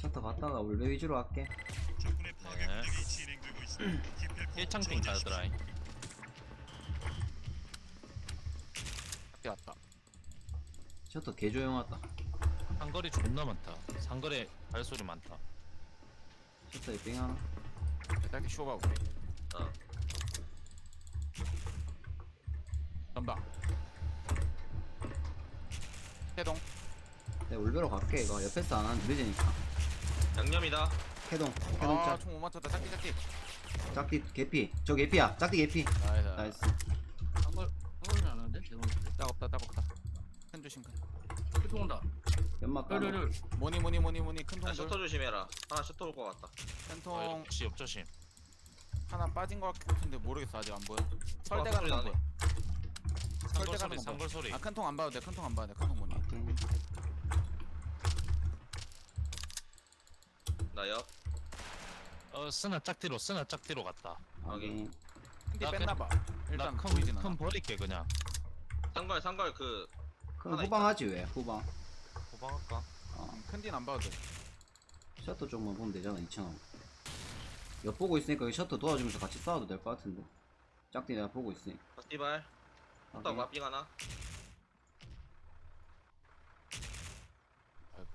셔터 갔다가 울베 위주로 할게 적군의 파괴 네. 공격이 진행되고 있습니다. 기필코 1창핑 저지하십시오. 가드라인 학교 왔다. 셔터 개 조용하다 상거리 존나 많다 상거리 발소리 많다 셔터에 삥 하나 딸기 쇼가 우리. 어. 전방. 해동. 내 울베로 갈게 이거 옆에서 안 하면 늦으니까 양념이다. 해동 해동 아, 짝총못 맞췄다. 짝기 짝기. 짝띠 개피 저 개피야 짝띠 개피 나이스. 나이스 한걸 한걸은 안 하는데 대본 딱 없다. 딱 없다. 큰 조심 큰. 또 온다 연막 르르르 뭐니 뭐니 뭐니 뭐니 큰 야, 통. 셔터 조심해라. 하나 셔터 올 것 같다. 큰 어, 통 역시 옆조심 하나 빠진 것 같은데 모르겠어 아직 안 보여. 설대 어, 가는 소리 나네. 설대 소리 가는 보여. 소리 아큰 통 안 봐도 돼. 큰 통 안 봐도 돼. 큰통 뭐니? 나 옆. 어 쓰나 짝뒤로 쓰나 짝뒤로 갔다 확인 근데 나 뺐나 봐. 일단 보이진 않아. 큰 버릴게 그냥 상걸 상걸 그 그럼 하나 후방하지 왜 후방 호방할까? 어 큰딘 안 봐도 돼. 셔터 쪽만 보면 되잖아 2,000원 엿보고 있으니까 여기 셔터 도와주면서 같이 싸워도 될 것 같은데 짝띠 내가 보고 있으니까 바티발. 셔터 확인. 마핑 하나.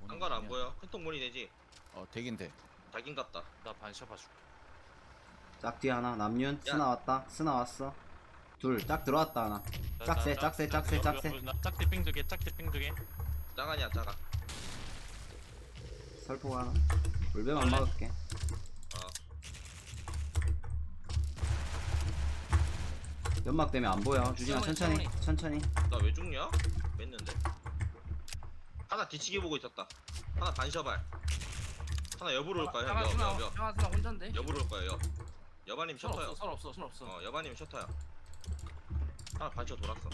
상걸 안. 보여. 큰통 문이 되지. 어 되긴 돼. 자긴 같다. 나 반셔 봐줄게 짝뒤 하나 남윤 스나 왔다 스나 왔어 둘 짝 들어왔다 하나 나- 짝새, 나- 짝새, 나- 짝새, 나- 짝새. 나 짝뒤 삥 두개 짝뒤 삥 두개 짜가냐 짜가. 설포 하나 울베만 원래- 막을게 어. 연막 때문에 안 보여 주진아 천천히. 천천히 나 왜 죽냐? 뺐는데. 하나 뒤치기 보고 있었다. 하나 반셔발. 하나 옆으로 올 거야 형. 옆, 옆, 옆. 장하스나 혼자인데 옆으로 올 거야 옆. 여바님 선 셔터요. 없어 선 없어 선 없어 어 여바님 셔터야. 하나 반셔 돌았어.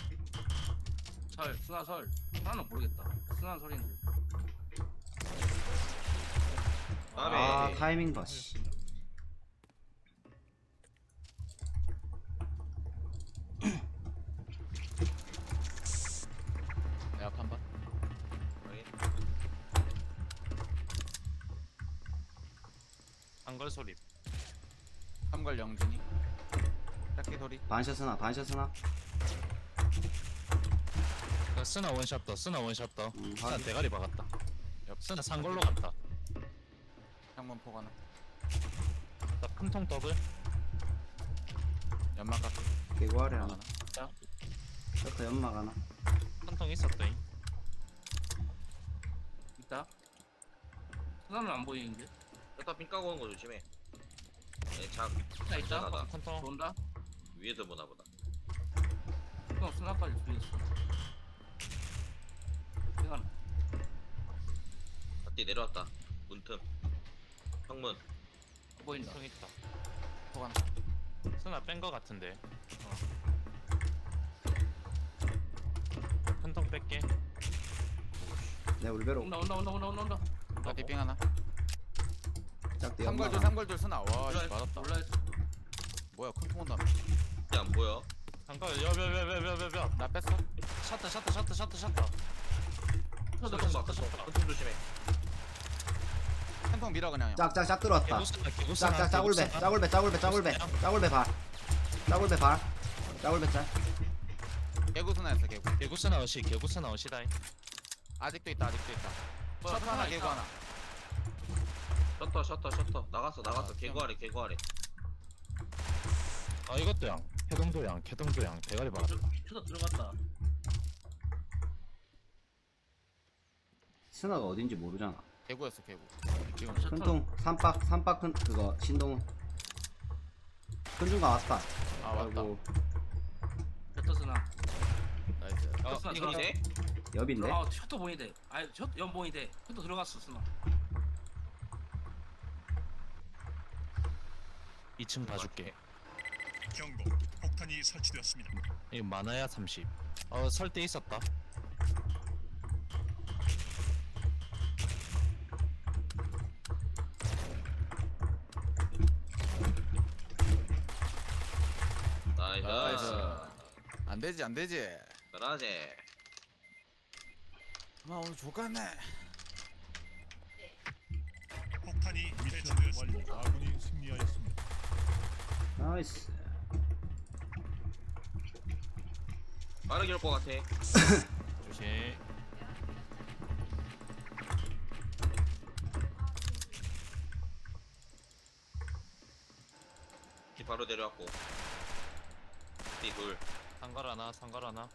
설 스나 설 하나는 모르겠다 스나 설인데 다음에 아 타이밍 봐 씨 상걸 소리 삼걸 영진이. 짝기 소리. 반샷 스나 반샷 스나 그 쓰나 원샷 더 쓰나 원샷 더 음, 쓰나 확인. 대가리 박았다 옆 쓰나 상걸로 갔다 창문 포 하나. 나 큰통 더블 연막 깎. 개구아래 하나. 하나 셔터 연막 하나 큰통 있었더니 있다 스나는 안 보이는데 셔터 핀 까고 오는 거 조심해. 네, 작 스나 있다 안전하다. 큰통 돈다 위에서 보나 보다. 형 스나까지 들렸어 이건 바티 내려왔다. 문틈. 형문. 안 보인다 통 있다 포 하나. 쓰나 뺀 거 같은데 큰통 뺄게 내 울베로 온다 온다 온다 온다 온다 온다 짝기 삥 하나. 짝띠 삼걸 연막 둘 하나 삼걸 둘 쓰나. 와, 씨. 맞았다. 올라 뭐야, 큰통 온다. 안 보여. 상걸 여여여여여여 나 뺐어. 샷다 샷다 샷다 샷다 샷다 큰통 봐. 큰통. 큰통 조심해. 큰통 밀어 그냥. 형. 짝짝짝 들어왔다 개구스나 개구스나 짝짝 짜골배 짜골배 짜골배 짜골배 짜골배 발 짜골배 발 짜골배 짤 개구 쓰나였어 개구. 개구스나 어시 개구스나 어시다이 아직도 있다 아직도 있다. 셔터 하나 하나 개구 있다. 하나. 셔터 셔터 셔터. 나갔어 나갔어. 아, 개구 아래 개구 아래. 아 이것도 양. 해동도 양 해동도 양. 대가리 박았다 쳐다 들어갔다. 스나가 어딘지 모르잖아. 개구였어 개구. 지금 셔터. 큰통 삼박 삼박 큰 그거 신동훈. 큰중간 왔다. 아 맞다. 아이고. 셔터 스나. 나이스. 어 스나 이거 이거네. 옆인데? 아 셔터 보이 돼 아니 셔터 연 보이 돼 셔터 들어갔어 스나 2층 봐줄게 경고. 폭탄이 설치되었습니다. 이거 많아야 30어 설때 있었다 나이스. 나이스. 안 되지 안 되지. 잘하지. 아 오늘 족같네. 아군이 승리하였습니다. 나이스. 빠르게 올 것 같아. 조심. 이 바로 내려왔고. 이둘. 상갈 하나 상갈 하나?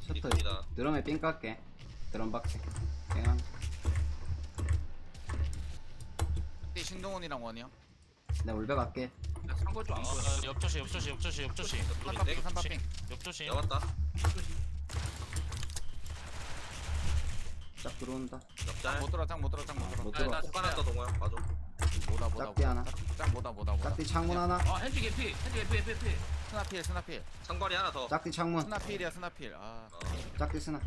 셔터 드럼에 삥 깎게. 드럼 박스. 뺑한 이 신동훈이랑 원이요. 내가 울베 갈게 나 상거 좀안 보여. 어, 옆조심 옆조심 옆조심 옆조심 삼파핑 옆조심 잡았다 짝 들어온다 옆잘 못 들어 짱못 들어 짱못 들어. 못 나- 들어 나- 폭 까놨다 동호야 봐줘 뭐다 뭐다. 짝대 하나. 짱 뭐다 뭐다 뭐다. 짝뒤 창문 하나 어 핸즈 개피 핸즈 개피 개피 개피. 스나필 스나필. 상거리 하나 더 짝뒤 창문 스나필이야 스나필. 아. 어, 짝뒤 스나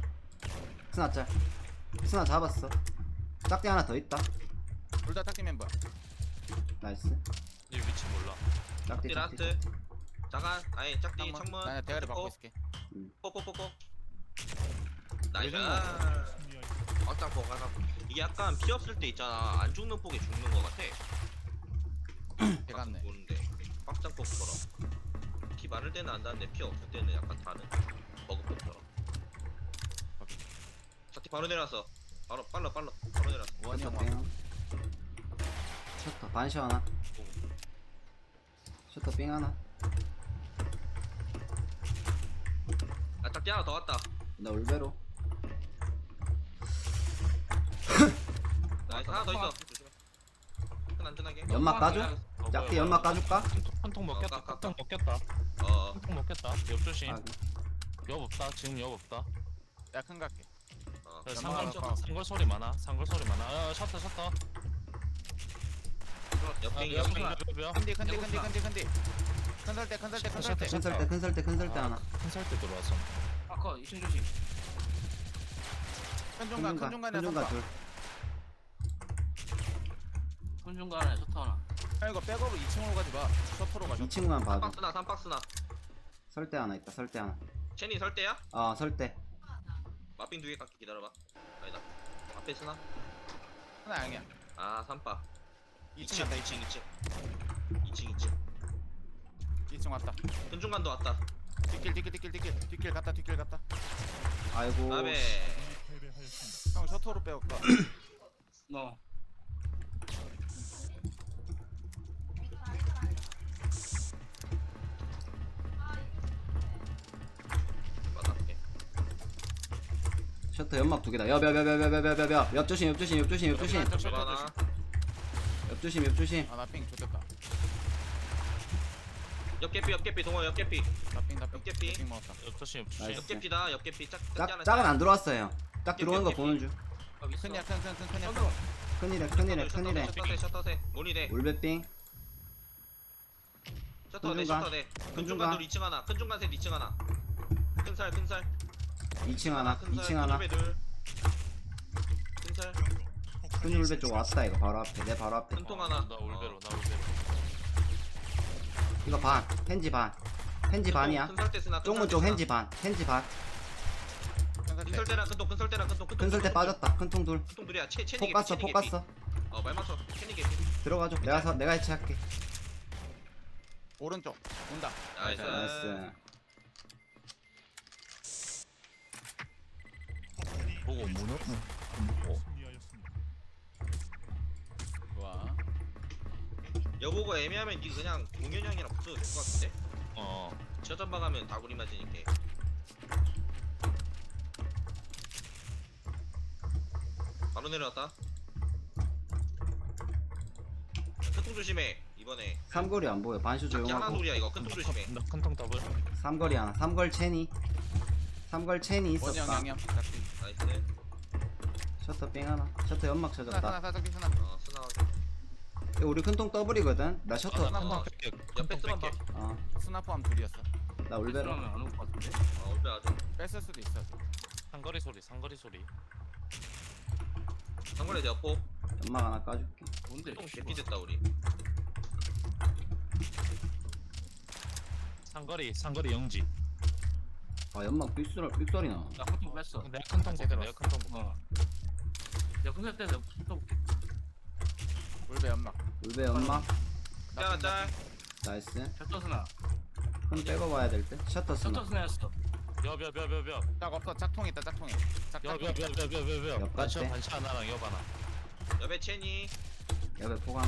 스나 짤 스나 잡았어 짝뒤 하나 더 있다 둘다 짝지 멤버야. 나이스. 이 위치 몰라. 짝띠 라스트. 자간 아니 짝띠 창문. 나 대가리 받고 있을게. 뽀뽀뽀뽀 나이스. 요즘 승리하였습니다. 막장 포 가자. 이게 약간 피 없을 때 있잖아. 안 죽는 폭에 죽는 거 같아. 대갔네. 보는데. 빡장 폭처럼 피 많을 때는 안다는데 피 없을 때는 약간 다른 버그폭처럼. 짝띠 바로 내려왔어. 바로 빨라 빨라. 바로 내려왔어. 원이 형. 뺑 셔터 반셔 하나 셔터 삥 하나. 아 짝띠 하나 더 왔다. 나 울베로. 나이스 하나 더 있어. 조심해 큰 안전하게. 연막 까줘? 어, 짝뒤 뭐야, 연막. 까줄까? 한통 먹겠다 어, 까, 까, 한통 먹겠다. 어어. 한통 먹겠다. 옆 조심. 아, 옆 없다 지금 옆 없다. 야큰 갈게. 어. 하나 상걸 소리 많아. 상걸 소리 많아. 어, 셔터 셔터. 아, 옆빙 옆, 옆빙 옆, 옆, 옆. 큰디 큰디 큰디 큰디 큰디. 큰 설대 큰 설대 큰 설대. 큰 설대 큰 설대 큰 설대 아, 하나 큰 설대 들어왔어 아커 2층 조심. 큰 중간 큰큰 중간에 중간 선파. 둘큰 중간에 셔터 하나. 형 이거 백업으로 2층으로 가지 마. 셔터로 가자. 2층만 봐도 삼박스나 삼박스나 설대 하나 있다 설대 하나 체니 설대야? 아 설대 마핑 두개 깎기 기다려봐 아니다 앞에 쓰나? 하나 아니야. 아 삼박 2층 갔다 2층 2층. 2층 2층 2층 2층 왔다. 근중간도 왔다 뒷길 뒷길 뒷길 뒷길 뒷길 갔다 뒷길 갔다. 아이고 다음에. 형 셔터로 빼올까? 너. 맞았게 셔터 연막 두 개다 옆옆옆옆옆옆옆 옆조심 옆 조심 옆 조심 옆 조심 셔터 셔터 하나 조심. 옆조심 옆조심. 아나삥 좋겠다. 옆개피 옆개피 동호 옆개피. 삥 먹었다. 옆조심 옆조심. 나이스. 옆개피다 옆개피. 짝 짝, 짝은 안 들어왔어요. 짝 들어오는 거 보는 중. 큰이야 큰큰큰 큰이야. 셔터. 큰일에 큰일에 큰일에 셔터세 셔터세 모니대 울베삥 셔터네 큰중간. 셔터네 큰중간. 근중간도 2층 하나. 큰중간 셋 2층 하나. 큰살 큰살. 2층 하나 큰살 2층 하나. 큰살 큰 울베 쪽 왔다 이거 바로 앞에. 내 바로 앞에. 큰통 하나 나 울베로 나 울베로. 이거 반. 펜지 반. 펜지 반이야. 쓰나 쪽문 쪽 펜지 반. 펜지 반. 큰 설대. 큰설대랑 큰통 큰설대랑 큰통 큰 설대 빠졌다. 큰통 둘. 큰통 둘이야. 채 채니 폭 갔어 폭 갔어. 어말 맞춰. 채니 개피 들어가줘. 내가 서 내가 해체할게. 오른쪽. 온다. 나이스. 나이스. 보고. 문어 어, 승리하였습니다. 좋아. 여보고 애매하면 니 그냥 동현 형이랑 붙어도 될 것 같은데? 어 저전방 하면 다구리 맞으니까. 바로 내려왔다. 큰통 조심해 이번에. 삼거리 안 보여. 반슈 작기 하나 조용하고. 소리야 이거 큰통 조심해. 나 큰통 더블. 삼거리 하나. 삼걸 체니. 삼걸 체니 형 있었다. 양념. 짝지. 나이스. 셔터 삥 하나. 셔터 연막 쳐졌다. 어 스나가게 이거 우리 큰통 더블이거든 나 아, 셔터 나 어. 큰통 뺄게 쓰만 뺄게 봐 어, 스나 포함 둘이었어. 나 그러면 안 올 것 같은데. 어, 올빼 아주 뺐을 수도 있어. 상거리 소리 상거리 소리 상관에 대었고 연막 하나 까줄게 뭔데? 통 개피 됐다 우리 상거리 상거리 영지 아 연막 삑소리 삑소리 나나 커튼 뺐어. 내가 큰통 볼게 제대로 내가 큰통 볼게 어. 내가 큰색 때서 붙어볼게. 울베 연막. 울베 연막? 짤 짤. 나이스. 셔터스나. 큰 빼고 봐야 될듯? 셔터 스나. 셔터스나였어. 엽엽엽엽엽 짝 없어. 짝통 있다 짝통에 엽엽엽엽엽엽 옆 반샷 같대. 반샷 하나랑 엽 하나. 여배 체니. 옆에 포강.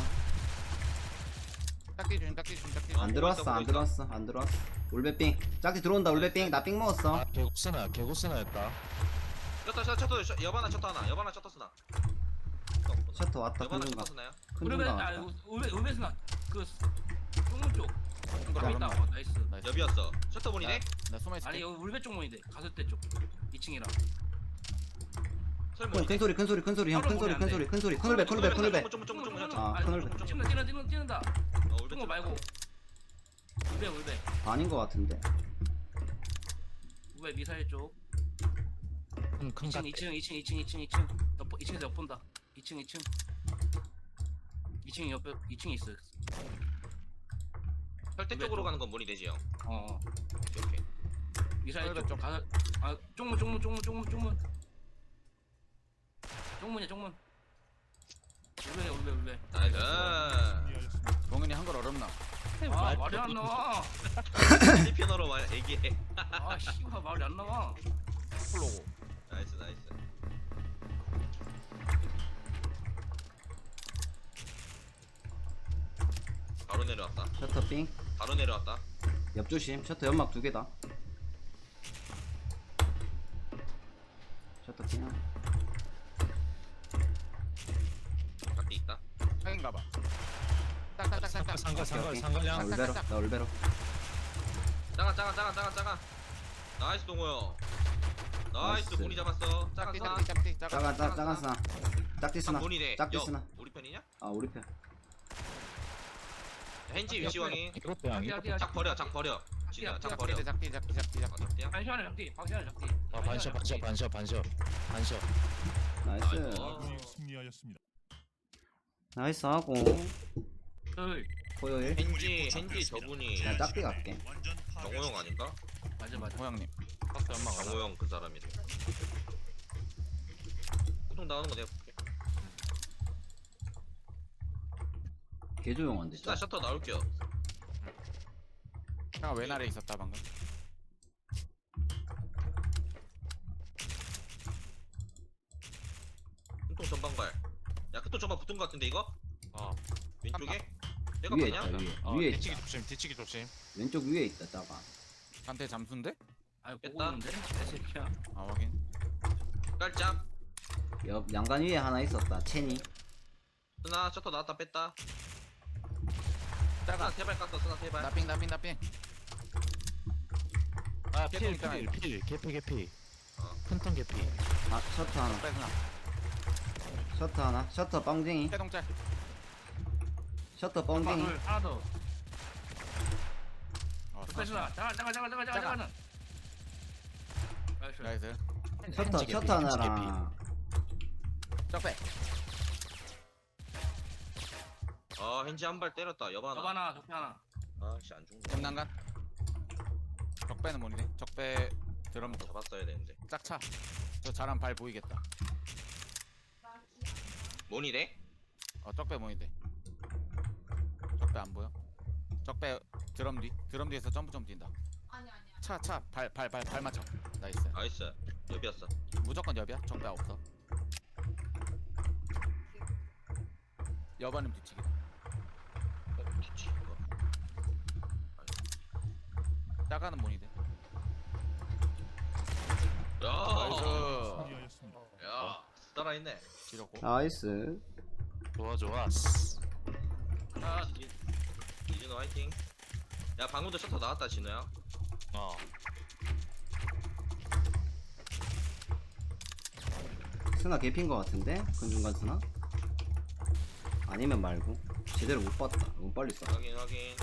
준 짝띠 준 짝띠 어, 안준 들어왔어 안. 들어왔어 안 들어왔어. 울베삥 짝지 들어온다 울베삥 나 삥 먹었어. 아 개고스나 개고스나였다. 셔터 셔터 셔터 셔- 여바나 셔터 하나. 여바나 셔터 쓰나. 셔터 왔다 큰 중간? 큰 우르베 중간 아 왔다 우르베스나 그 쪽문 쪽. 거 여기 있다. 어, 나이스. 나이스 여비였어. 셔터 본이네. 나 숨어 있을게 아니 여기 울베 쪽문인데 가설대 쪽. 2층이라. 설문. 큰 소리 큰 소리 큰 소리 형 큰 소리 큰 소리 큰 소리 큰 울베 큰 울베 큰 울베 좀, 좀, 좀, 좀, 좀, 좀. 아, 큰 울베. 찌는다 찌는다 찌는다 찌는다. 어, 쪽문 좀. 말고. 울베 울베. 아닌 거 같은데 울베 미사일 쪽. 큰큰 2층 2층 2층 2층 2층 2층. 옆 2층에서 옆 본다. 2층 2층. 2층 옆에 2층에 있어. 설대 쪽으로 가는 건 뭐니 되지 형. 어. 어. 오케이, 오케이. 미사일 쪽. 쪽. 가설 아 쪽문 쪽문 쪽문 쪽문 쪽문. 쪽문이야 쪽문. 울베 울베 울베. 나이스. 동현이 한글 어렵나 아 말이 안 나와. 필리핀어로 말 얘기해. 아 씨발 말이 안 나와. 플로고 나이스, 나이스. 바로 내려왔다. 셔터 삥 바로 내려왔다. 옆조심 셔터 연막 두 개다 셔터 삥 밖에 있다. 확인가 봐 딱딱딱딱딱 상갈 상갈 오케이. 상갈 나양 울베로 나 울베로 짜가, 짜가, 짜가, 짜가, 짜가. 나이스 동호 형. 나이스 나이스. 문이 잡았어. 짜가, 짝띠. 짝띠 짝띠 짝 짜가 짜 짜가 스나 짝지 스나 여, 스나 우리 편이냐? 아 우리 편 헨지 위치 왕이. 이것도 양 이것도 작 버려, 작 버려. 작 버려. 짝띠 짝띠 짝띠 짝띠 어, 짝대야? 반시간에 잡기. 반시간에 잡기. 아 반샷 반샷 반샷 반샷 반샷 나이스 승리하였습니다. 나이스 하고 둘. 토요일 헨지, 헨지 저분이 나 짝지 갈게 정호 형 아닌가? 맞아 맞아. 호영님 파스 연막 하나 정호 형그 사람이래. 보통 나오는 거 내가 볼게. 개조용한데 스나 짜 셔터 나올게요. 형아 왼 아래 있었다 방금 큰통 전방발. 야, 큰통 전방 붙은 거 같은데 이거? 어 왼쪽에? 내가 위에? 있다 위에 어, 위에 뒤치기 있다 조심 뒤치기 조심 왼쪽 위에 있다 짜가 한테 잠수인데? 아 보고 됐다. 있는데. 개새끼야. 아 확인 깔짝. 옆 양간 위에 하나 있었다 체니 스나 셔터 나왔다 뺐다. 스나 세발 깠어. 스나 세발. 나삥 나삥 나삥 아필 있잖아, 필 이거. 필 개피 개피 어. 큰통 개피 아 셔터 하나 빼스나 셔터 하나 셔터 빵쟁이 해동짤 셔터 하나 뻥쟁이 둘 하나 더. 어 스페셜아. 잠깐 잠깐 잠깐 잠깐 잠깐 잠깐. 나이스. 나이스 셔터 셔터 하나랑 짝빼 아, 헨지 한 발 때렸다. 저 여바나. 하나 적배 하나. 아씨 안 죽네. 엠난간 적배는 뭐니 적배 드럼 잡았어야 되는데. 짝차 저 잘한 발 보이겠다 뭐니 돼? 어 적배 뭐인데 적배 안 보여? 적배 드럼 뒤 드럼 뒤에서 점프 점 뛴다 차차 발 발 발 발 맞춰 나이스 나이스. 여비였어. 무조건 여비야 적배 없어 여반님 뒤치기 어, 뒤치. 이거. 짜가는 뭐니 돼? 야. 야. 살아있네. 지렸고 나이스 좋아 좋아 아 이준호 화이팅. 야 방금도 셔터 나왔다 진호야. 어 스나 개핀 거 같은데 근중간 스나 아니면 말고 제대로 못 봤다 너무 빨리 써 확인 확인.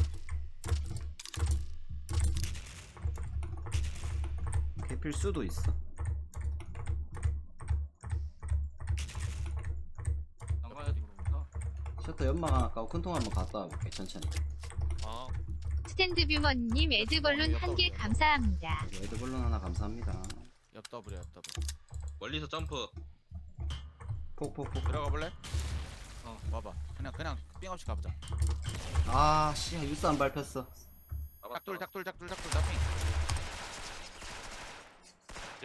개필 수도 있어 돼. 셔터 연막 하나 까고 큰통 한번 갔다 와볼게 천천히 어. 스탠드 뷰먼님 에드벌룬 한 개 감사합니다. 레드블룬 하나 감사합니다 옆 더블이야 옆 더블 멀리서 점프. 폭폭폭 들어가 볼래? 어. 와봐. 그냥 그냥 삥 없이 가보자. 아씨 유스 안 밟혔어 짝돌 짝돌 짝돌 짝돌 짝삥.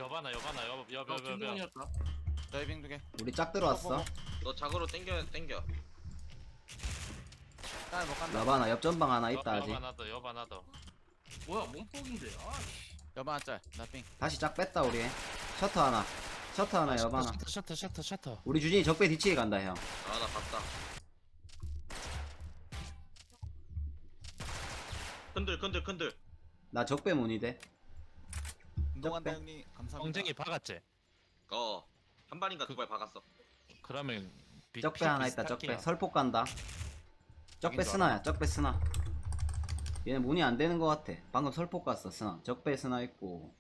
여바나 여바나 어, 여여여여 김동훈이었다. 다이빙 두 개. 우리 짝 들어왔어 너 작으로 땡겨 땡겨 딸 못 간다. 라바나 옆전방 하나 있다 아직 여바나 더 여바나 더 뭐야 몸폭인데. 아 씨. 여봐 짤. 나 삥. 다시 짝 뺐다 우리 셔터 하나 셔터 하나 여바나 셔터 셔터 셔터 셔터 우리 주진이 적배 뒤치기 간다 형 아 나 봤다 큰들 큰들 큰들 나 적배 모니대 운동한다 적배. 형님. 감사합니다. 엉쟁이 박았지? 어 한 발인가 두 발 박았어. 그러면 비- 적배 피 하나 있다 비슷할게요. 적배 설폭 간다. 적배 줄 스나야 적배 스나. 얘네 문이 안 되는 것 같아. 방금 설폭 갔어 스나. 적배 스나 있고.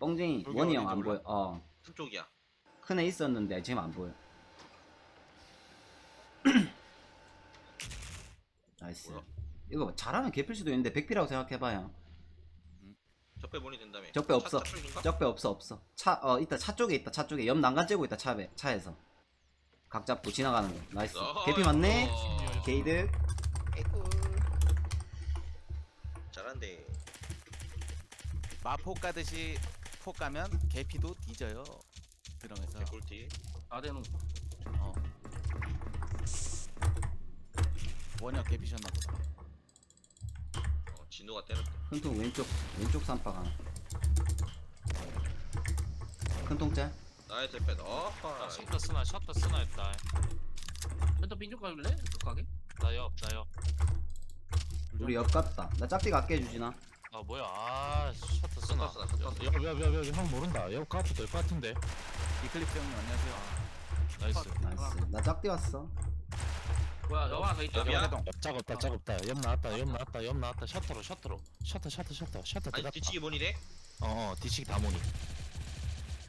뻥쟁이 여기 원이 형 안 어딘지 보여. 어. 큰 쪽이야. 큰애 있었는데 지금 안 보여. 나이스. 뭐야? 이거 잘하면 개필 수도 있는데 백피라고 생각해봐 형 적배 모니 된다며 적배 없어. 차, 차 쪽인가? 적배 없어 없어 차 어 있다 차 쪽에 있다 차 쪽에 옆 난간 째고 있다 차에 차에서 각 잡고 지나가는 거 나이스 어, 개피 맞네 어, 게이드 잘한데 마폭 가듯이 폭 가면 개피도 뒤져요. 드럼에서. 개꿀티 나대는 어. 원혁 개피셨나 보다. 어 진우가 때렸대. 큰통 왼쪽 왼쪽 삼박 하나 큰통 째? 나이스 뺐 아, 어허 셔터 쓰나 셔터 쓰나 했다. 펜터 빈쪽 가줄래? 가게? 나옆나옆. 우리 옆 갔다. 나 짝띠 갈게 주진아. 아 뭐야. 아 셔터 쓰나. 옆옆옆옆형 모른다. 옆 카프 될것 같은데. 이클립스 형님 안녕하세요. 나이스. 나이스. 나 짝띠 왔어 뭐야 너 하나 더 있다. 여기야? 여기동. 옆 작업다 작업다. 옆 나왔다 옆 나왔다 옆 나왔다. 셔터로 셔터로. 셔터 셔터 셔터. 셔터 아니 들어갔다. 뒤치기 모니래? 어어 뒤치기 다 모니?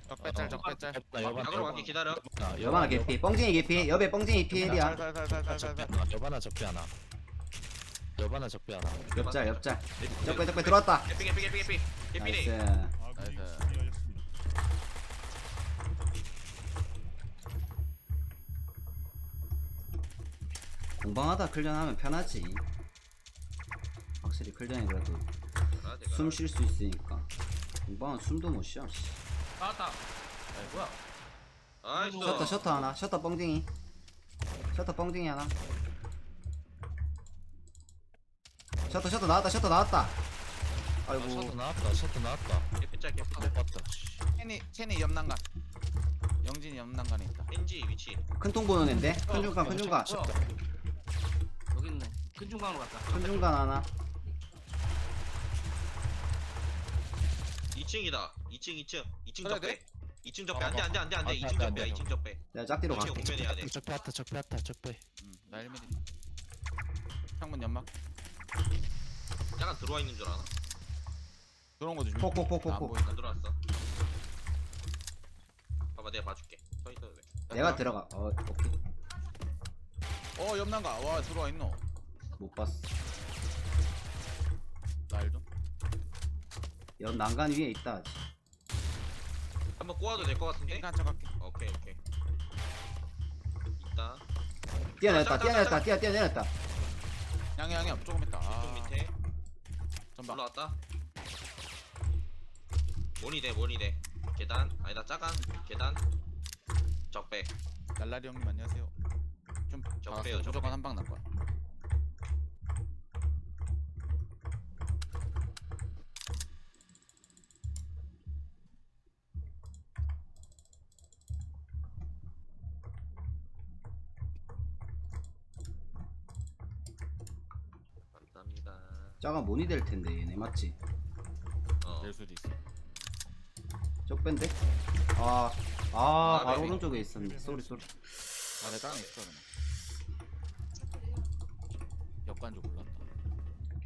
적배짤 적배짤. 나 여바나 작으로 갈게 기다려. 여바나 개피. 뻥쟁이 개피. 옆에 뻥쟁이 피해리야 살살살살살살. 여바나 적배 하나. 여바나 적배 하나. 옆짤 옆짤 적배 적배 들어왔다. 개피 개피 개피 개피. 개피네. 나이스. 나이스. 공방하다. 클전하면 편하지. 확실히 클전이 그래도 아, 내가 숨쉴 수 있으니까. 공방은 숨도 못 쉬어. 씨. 나왔다. 아, 뭐야? 나이스 셔터 셔터 하나. 셔터 뻥쟁이. 셔터 뻥쟁이 하나. 셔터 셔터 나왔다. 셔터 나왔다. 아, 셔터 아이고. 나왔다. 셔터 나왔다. 개피 짤 개피 못짤 봤다. 씨. 체니 체니 옆난간. 영진이 옆난간에 있다. NG 위치. 큰 통 보는 앤데? 큰 중간 큰 중간? 여기 있네. 큰 중간으로 갔다. 큰 중간 하나. 2층이다. 2층 2층. 2층 그래, 적배. 2층 적배. 안돼 안돼 안돼 안돼. 안 2층 돼, 안 적배야 돼, 2층 적배. 내가 짝뒤로 2층 갈게 오면 해야 돼. 적배 왔다 적배 왔다 적배 음, 나 1mm. 창문 연막. 약간 들어와 있는 줄 아나? 들어온 거 조심. 폭폭폭폭폭. 안 보인다. 안 들어왔어. 봐봐 내가 봐줄게. 서 있어도 돼. 내가 들어가. 어 오케이 어 옆난간. 와 들어와 있노. 못 봤어. 날 좀. 옆 난간 위에 있다 아직. 한번 꼬아도 될 것 같은데? 삥 한척 할게. 오케이 오케이. 있다. 뛰어내렸다 뛰어내렸다 뛰어 뛰어내렸다. 양해 양해. 조금 있다. 쪽 아, 밑에. 전방. 올라왔다. 모니 돼 모니 돼. 계단. 아니다 짜간. 계단. 적배. 날라리 형님 안녕하세요. 좀 적배요, 박았어요. 적배. 무조건 한방 날 거야. 감사합니다 짜가 모니 될 텐데 얘네 맞지 어 될 수도 있어. 적밴데 아 아 아, 바로 네네. 오른쪽에 있었네 쏘리 쏘리 아, 내 땅에 있어 그러 면. 역관조 골랐다.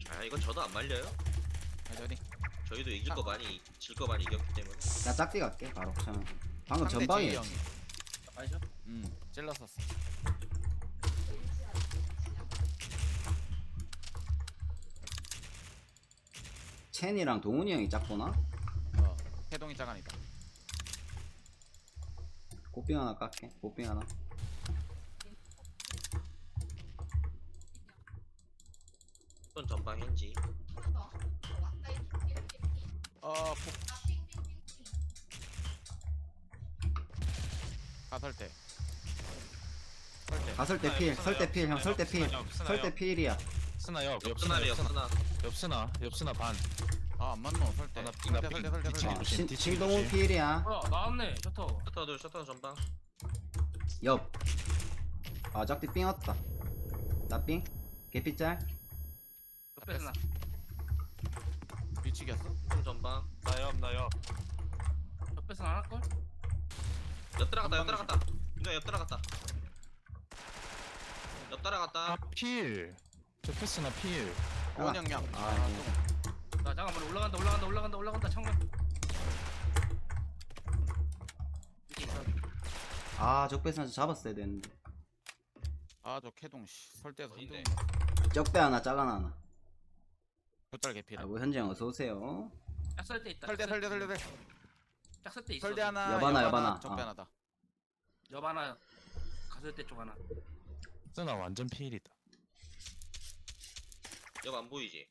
아 이건 저도 안 말려요 해저리. 저희도 이길 거 많이 질 거 많이 이겼기 때문에 나 짝띠 갈게 바로 참 방금 상대 전방에 제이 형이. 아니죠? 음, 찔렀었어. 첸이랑 동훈이 형이 짝보나 어, 해동이 짜간이다. 고빙 하나 깎게 고빙 하나 또 전방 현지. 어 폭. 가설대. 설대. 가설대 필 설대 필 형 설대 필 설대 필이야 스나 옆 옆스나 옆스나 옆스나. 옆스나 옆스나 반 아안 맞노 설대. 아, 나 설대 나 설대 삐- 설대 뒤치기 설대. 어, 조심, 신, 뒤치기 신동훈. 필이야 어 나왔네 셔터 셔터 둘 셔터 전방. 옆아 짝대 삥 왔다 나 삥 개피짤 옆에 스나 뒤치기였어? 좀 전방. 나옆 나옆 옆에 스나 할걸? 옆 따라갔다 옆 따라갔다. 민아 옆 따라갔다. 옆 따라갔다. 아필저 패스나 필 원영양. 아, 아, 이거. 좀. 나 잠깐만 올라간다 올라간다 올라간다 올라간다 창문 이게 있어 아 적배선 잡았어야 되는데 아저 캐동 씨 설대에서 어딘데? 적배 하나 짝안 하나 곁달 개피라. 아이고 현장 어서 오세요 짝설 때 있다 설대 설대 설대 설대. 짝설 때 있어 설대 하나. 여바나, 여바나. 적배 어. 하나다. 옆 하나 가설 때쪽 하나 스나 완전 필이다 옆안 보이지?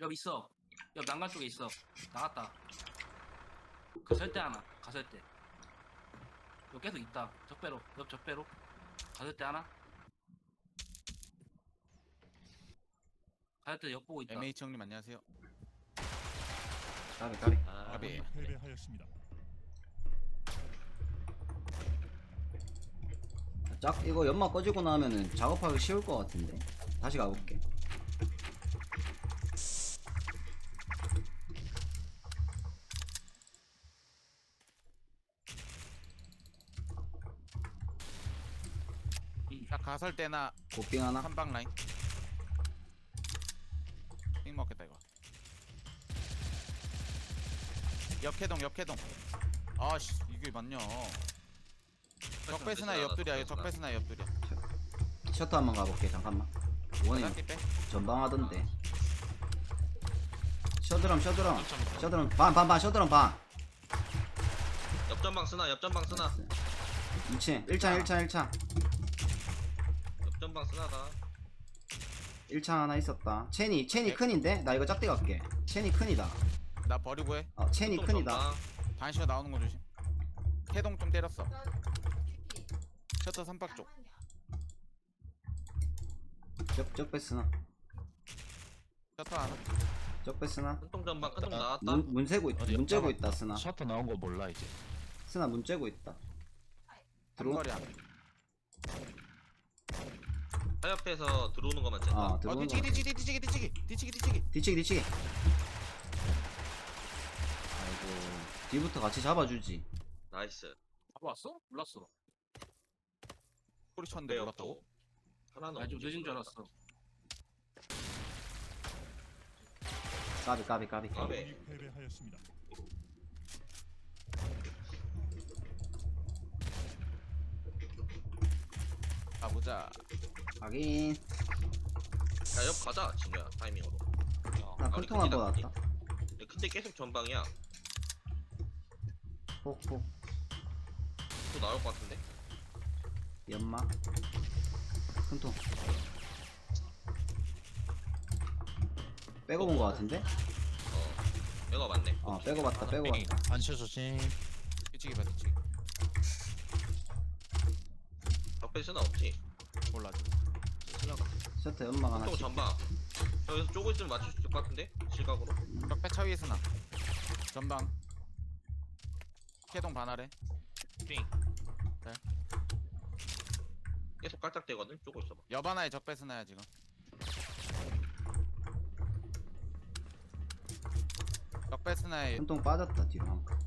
옆 있어 옆 난간 쪽에 있어 나갔다 가설 때 하나 가설 때 옆 계속 있다 적배로 옆 적배로 가설 때 하나 가설 때옆 보고 있다 MH 형님 안녕하세요. 까비 까비 아, 까비. 아군이 패배하였습니다. 짝 이거 연막 꺼지고 나면은 작업하기 쉬울 것 같은데 다시 가볼게 자 가설대나 고삥 하나 한방 라인. 역해동 역해동. 아씨 이게 맞냐? 적배스나 옆들이야 이거 적배스나 옆들이야. 셔터 한번 가볼게 잠깐만 원이 빼. 전방하던데 셔드럼 셔드럼 셔드럼 반반반 셔드럼 반 옆 전방 쓰나 옆 전방 쓰나. 2층 1창 1창 1창 옆 전방 쓰나다. 1창 하나 있었다 체니 체니 네. 큰인데? 나 이거 짝대 갈게 체니 큰이다 나 버리고 해. 어 체니 또 큰이다. 반시가 나오는 거 조심. 해동 좀 때렸어. 셔터 삼박 쪽. 적, 적배스나 셔터 하나. 적배스나 큰통 전방 큰통 아, 나왔다. 문, 문 세고 있다 어디 문 째고 옆 있다 스나 셔터 나온 거 몰라 이제 스나 문 째고 있다 들어 삼거리 하나. 하옆에서 들어오는 것만 쨌다. 아어 들어오는 뒤치기 거 뒤치기 뒤치기 뒤치기 뒤치기 뒤치기. 뒤치기 뒤치기 아이고 뒤부터 같이 잡아주지 나이스. 잡아왔어? 몰랐어 꼬리 쳤는데 몰랐다고? 하나는 아좀 없지. 늦은 줄 알았어 까비 까비 까비 까비. 아군이 패배하였습니다. 가보자. 확인 야옆 가자 진우야 타이밍으로. 나 우리 큰통 나왔다 야, 근데 계속 전방이야. 폭폭 또 나올 것 같은데. 연막 큰통 빼고 본 거 같은데? 어. 내가 맞네. 어 빼고 봤다 빼고 삥. 봤다 반시 조심 뒤치기 봐 뒤치기. 적배 쓰나 없지. 몰라. 쓰나가. 셔터 연막 또 하나씩 전방. 여기서 쪼고 있으면 맞출 수 있을 것 같은데. 실각으로. 적배 차 위에 서 나. 전방. 캐동 반아래. 계속 깔짝대거든. 쪼고 있어봐. 여바나에 적배 스나야 지금. 적배 스나에 큰통 빠졌다 뒤로 한 칸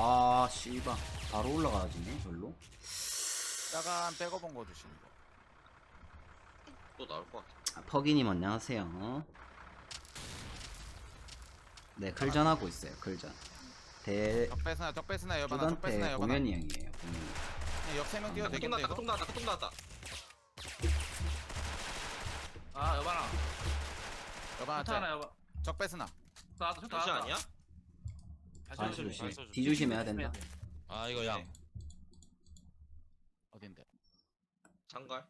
아 씨발 바로 올라가지네 별로 짜간 빼고 본거 주신 거. 또 나올 것 같아. 아, 퍼기님 안녕하세요 네 클전하고 있어요 클전 대 적배 스나 적배 스나 여바나 적배 스나 주단태 여바나. 공연이 형이에요 공연이 옆세명 뛰어도 카톡 되겠는데 나왔다. 이거? 카톡 나왔다. 카톡 나왔다. 아 여봐라 여바나 셔터 하나 짜. 여봐 적배 스나. 나왔다 나왔다 아니야? 아 조심. 조심 뒤조심해야 된다 아 이거 양 어딘데? 상갈.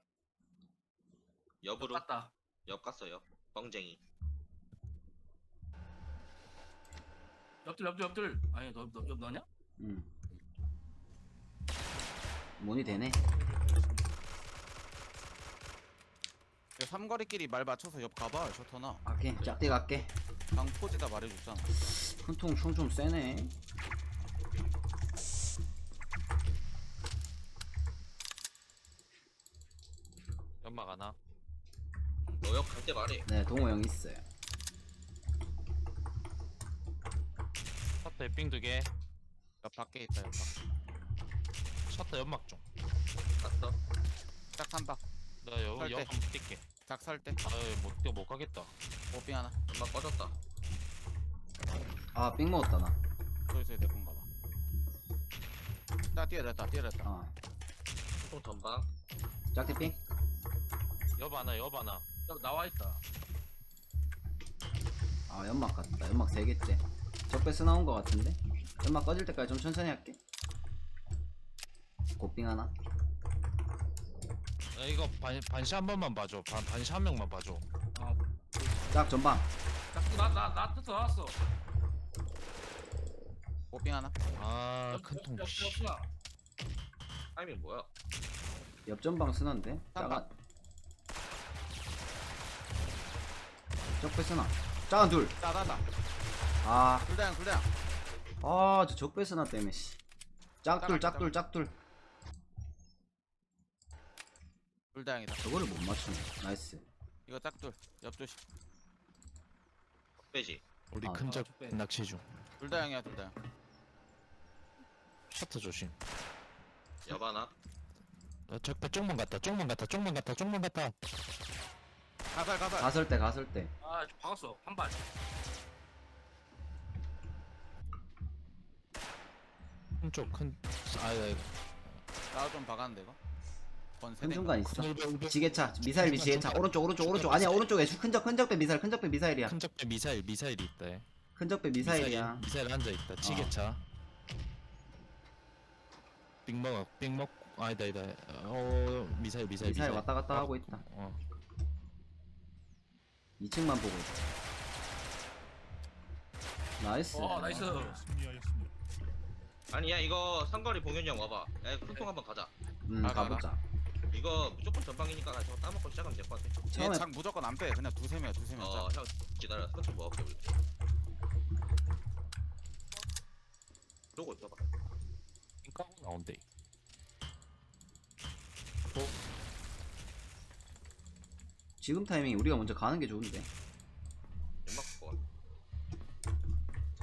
옆으로. 갔다 옆 갔어 옆 뻥쟁이 옆들 옆들 옆들 아니 너너옆 너냐? 응. 문이 되네. 야, 삼거리끼리 말 맞춰서 옆 가봐 셔터나 갈게. 짝대 갈게. 방포지다 말해줬잖아 큰통 총 좀 세네. 연막 하나 너옆갈때 말해 네, 동호 형 있어요. 셔터 빙 두 개. 옆 밖에 있다 옆 밖에. 셔터 연막 좀 갔어? 짝 한박 나 여기 옆 때. 한번 뛸게. 짝설때. 아유 못 뛰어 못 가겠다. 오빙 하나. 엄마 꺼졌다. 아, 삥 먹었다, 나. 소리소리 내건 가 봐. 나 뛰어냈다 뛰어냈다. 아, 통 전방? 짝대 삥? 옆 하나 옆 하나. 옆 나와 있다. 아, 연막 같다. 연막 세 개째. 적배스 나온 거 같은데? 연막 꺼질 때까지 좀 천천히 할게. 고삥 하나. 야, 이거 반, 반시 한 번만 봐줘 반, 반시 한 명만 봐줘 아, 짝 전방. 나나나 뜻 나왔어. 오빙 하나 아 큰통 씨. 타이밍 뭐야 옆 전방 쓰는데? 짜가. 적배스 나. 짜가 둘. 짜다다 아, 둘다양 둘다양 아, 저 적배스 나 때문에, 씨. 짝둘, 짝둘, 짝둘. 둘다양이다 저거를 못 맞추네. 나이스. 이거 짝둘 옆조심 빼지 우리 아, 큰적 아, 빼. 낚시 중 둘다양이야 둘다양 셔터 조심 옆 하나 어, 적배 쪽문 갔다 쪽문 갔다 쪽문 갔다 쪽문 갔다 가살 가살 갔을 때, 갔을 때. 아 박았어 한 발. 큰쪽 큰 아유 나도 좀 박았는데 이거 번 큰 세대 중간 있어. 큰 지게차, 미사일 위 지게차. 오른쪽, 오른쪽, 오른쪽. 아니야, 오른쪽에 큰 적, 큰 적배 미사일, 큰 적배 미사일이야. 적배 미사일 미사일이 있다 큰 적배 미사일이야. 미사일, 미사일 앉아 있다 지게차 빙 먹어 빙먹 아니다 아니다 어 미사일 미사일 미사일 왔다 갔다 하고 있다. 어 2층만 보고 있어. 나이스. 어 나이스. 아니야 이거 상거리 봉현이 형 와봐. 야 큰통 한번 가자. 음, 가, 가, 가보자. 이거 무조건 전방이니까 나 저거 따먹고 시작하면 될 것 같아. 처음에 얘장 무조건 안 빼. 그냥 두세 명 두세 명 어형 기다려. 큰통 먹을게. 우리 쏘고 있어봐 빙 까고 나온대. 지금 타이밍이 우리가 먼저 가는 게 좋은데. 연막 갖고 와.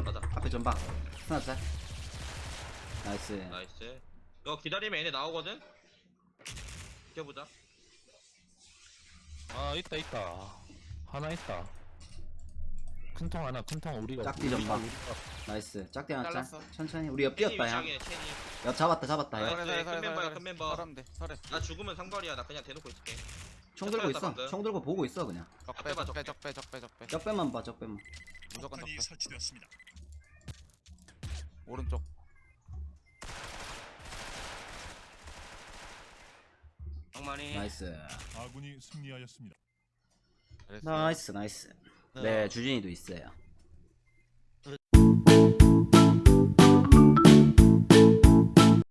가자. 앞에 전방. 하나 짤. 나이스. 나이스 이거 기다리면 얘네 나오거든 지켜보자 아 있다 있다 하나 있다 큰 통 하나 큰 통 우리가 짝뒤 전방. 나이스. 짝대 하나. 잘랐어. 천천히. 우리 옆 체니 뛰었다, 야. 체니 옆 잡았다, 잡았다, 야. 나이스. 큰 멤버야, 큰 멤버. 서랍대 서랍 나 죽으면 상거리야 나 그냥 대놓고 있을게 총 들고 있어. 방금. 총 들고 보고 있어, 그냥. 적배 적배 적배 적배 적배 적배만 봐, 적배만. 무조건 적배 설치되었습니다. 오른쪽 장만이. 나이스. 아군이 승리하였습니다. 나이스, 나이스. 네, 주진이도 있어요.